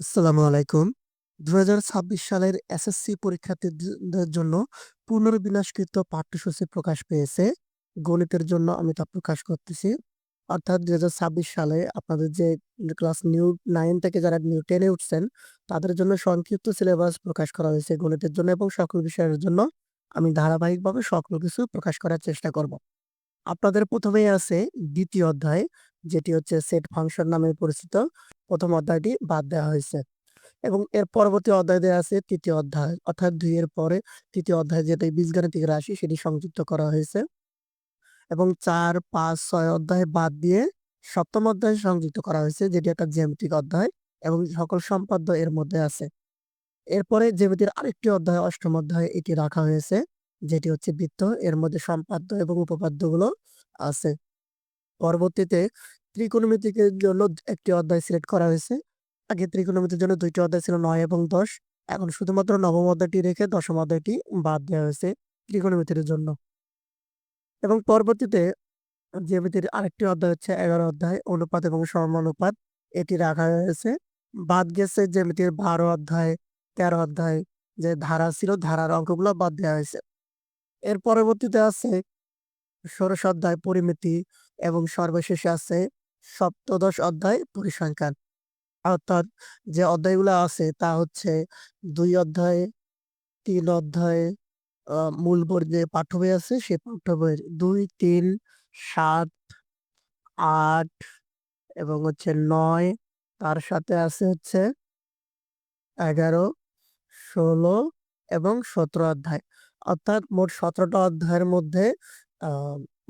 আসসালামু আলাইকুম। ২০২৬ সালের এসএসসি পরীক্ষার্থীদের জন্য পুনর্বিন্যাসকৃত পাঠ্যসূচি প্রকাশ পেয়েছে। গণিতের জন্য আমি তা প্রকাশ করতেছি। অর্থাৎ ২০২৬ সালে আপনাদের যে ক্লাস নিউ 9 থেকে যারা নিউ 10 এ উঠছেন, তাদের জন্য সংক্ষিপ্ত সিলেবাস প্রকাশ করা হয়েছে গণিতের জন্য এবং সকল বিষয়ের জন্য আমি ধারাবাহিকভাবে সকল কিছু প্রকাশ করার চেষ্টা করব। আপনাদের প্রথমেই আছে দ্বিতীয় অধ্যায়, যেটি হচ্ছে সেট ফাংশন নামে পরিচিত। প্রথম অধ্যায়টি বাদ দেওয়া হয়েছে এবং এর পরবর্তী অধ্যায় দেয়া আছে ৩য় অধ্যায়। অর্থাৎ ২ এর পরে ৩য় অধ্যায় যেটি বীজগাণিতিক রাশি সেটি সংযুক্ত করা হয়েছে এবং ৪, ৫, ৬ অধ্যায় বাদ দিয়ে সপ্তম অধ্যায় সংযুক্ত করা হয়েছে যেটি একটা জ্যামিতিক অধ্যায় এবং সকল সম্পাদ্য এর মধ্যে আছে। এরপরে জ্যামিতির আরেকটি অধ্যায় অষ্টম অধ্যায় এটি রাখা হয়েছে যেটি হচ্ছে বৃত্ত। এর মধ্যে সম্পাদ্য এবং উপপাদ্যগুলো আছে। পরবর্তীতে ত্রিকোণমিতিকের জন্য একটি অধ্যায় সিলেক্ট করা হয়েছে। আগে ত্রিকোণমিতির জন্য ২ টি অধ্যায় ছিল ৯ এবং ১০। এখন শুধুমাত্র নবম অধ্যায়টি রেখে দশম অধ্যায়টি বাদ দেওয়া হয়েছে ত্রিকোণমিতির জন্য। এবং পরবর্তীতে জ্যামিতির আরেকটি অধ্যায় হচ্ছে ১১ অধ্যায় অনুপাত এবং সমানুপাত এটি রাখা হয়েছে। বাদ গেছে জ্যামিতির ১২ অধ্যায়, ১৩ অধ্যায় যে ধারা ছিল ধারার অঙ্কগুলো বাদ দেওয়া হয়েছে। এর পরবর্তীতে আছে ষোড়শ অধ্যায় পরিমিতি এবং সর্বশেষে আছে সপ্তদশ অধ্যায় পরিসংখ্যান। অর্থাৎ যে অধ্যায়গুলো আছে তা হচ্ছে দুই অধ্যায়, তিন অধ্যায় মূল বই যে পাঠ্য বই আছে সেই পাঠ্য বইয়ের ২, ৩, ৭, ৮ এবং হচ্ছে নয় তার সাথে আছে হচ্ছে ১১, ১৬ এবং ১৭ অধ্যায়। অর্থাৎ মোট সতেরোটা অধ্যায়ের মধ্যে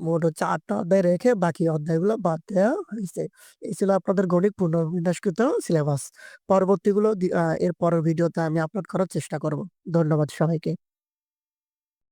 মোট হচ্ছে আটটা অধ্যায় রেখে বাকি অধ্যায়গুলো বাদ দেওয়া হয়েছে। এই ছিল আপনাদের গণিত পুনর্বিন্যাসকৃত সিলেবাস। পরবর্তীগুলো এর পরের ভিডিওতে আমি আপলোড করার চেষ্টা করব। ধন্যবাদ সবাইকে।